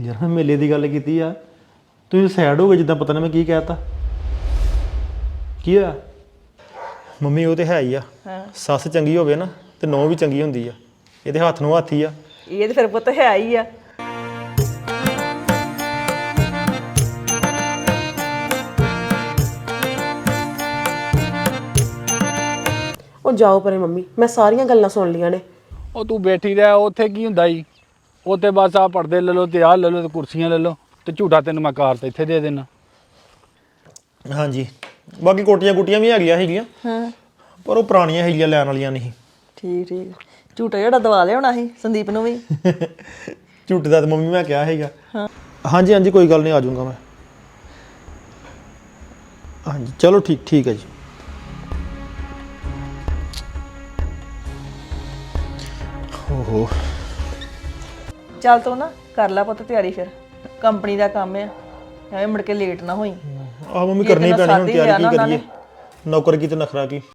ਯਾਰ ਮੇਲੇ ਦੀ ਗੱਲ ਕੀਤੀ ਆ। ਤੁਸੀਂ ਸੈਡ ਹੋ ਗਏ ਜਿੱਦਾਂ ਪਤਾ ਨਹੀਂ ਮੈਂ ਕੀ ਕਹਿਤਾ। ਕੀ ਆ ਮੰਮੀ ਉਹ ਤੇ ਹੈ ਹੀ ਆ। ਸੱਸ ਚੰਗੀ ਹੋਵੇ ਨਾ ਤੇ ਨੌ ਵੀ ਚੰਗੀ ਹੁੰਦੀ ਆ। ਇਹਦੇ ਹੱਥ ਨੂੰ ਹੱਥ ਹੀ ਆ। ਇਹ ਤੇ ਫਿਰ ਪੁੱਤ ਹੈ ਹੀ ਆ। ਉਹ ਜਾਓ ਪਰੇ ਮੰਮੀ ਮੈਂ ਸਾਰੀਆਂ ਗੱਲਾਂ ਸੁਣ ਲੀਆਂ ਨੇ। ਉਹ ਤੂੰ ਬੈਠੀ ਰਹਿ ਉੱਥੇ ਕੀ ਹੁੰਦਾ ਈ? ਉੱਥੇ ਬਸ ਆ ਪਰਦੇ ਲੈ ਲਓ ਤੇ ਆਹ ਲੈ ਲਓ ਤੇ ਕੁਰਸੀਆਂ ਲੈ ਲਓ ਤੇ ਝੂਟਾ ਤੈਨੂੰ ਮੈਂ ਕਾਰ ਤੇ ਇੱਥੇ ਦੇ ਦੇਣਾ ਹਾਂਜੀ। ਬਾਕੀ ਕੋਟੀਆਂ ਕੁੱਟੀਆਂ ਵੀ ਹੈਗੀਆਂ ਹੈਗੀਆਂ ਹਾਂ। ਪਰ ਉਹ ਪੁਰਾਣੀਆਂ ਹੈਗੀਆਂ ਲੈਣ ਵਾਲੀਆਂ ਨਹੀਂ। ਠੀਕ ਠੀਕ। ਝੂਟਾ ਜਿਹੜਾ ਦਵਾ ਲਿਆਉਣਾ ਸੀ ਸੰਦੀਪ ਨੂੰ ਵੀ। ਝੂਠ ਦਾ ਤਾਂ ਮੰਮੀ ਮੈਂ ਕਿਹਾ ਹੈਗਾ ਹਾਂਜੀ ਹਾਂਜੀ ਕੋਈ ਗੱਲ ਨਹੀਂ ਆ ਜਾਊਂਗਾ ਮੈਂ। ਹਾਂਜੀ ਚਲੋ ਠੀਕ ਠੀਕ ਹੈ ਜੀ। ਓਹੋ। ਚੱਲ ਤੂੰ ਨਾ ਕਰ ਲੈ ਪੁੱਤ ਤਿਆਰੀ ਫਿਰ। ਕੰਪਨੀ ਦਾ ਕੰਮ ਆ ਐਵੇਂ ਮੁੜ ਕੇ ਲੇਟ ਨਾ ਹੋਈ। ਆਹ ਮੰਮੀ ਕਰਨੀ ਪੈਣੀ ਹੁਣ ਤਿਆਰੀ ਕੀ ਕਰੀਏ। ਨੌਕਰ ਕੀ ਤੇ ਨਖਰਾ ਕੀ?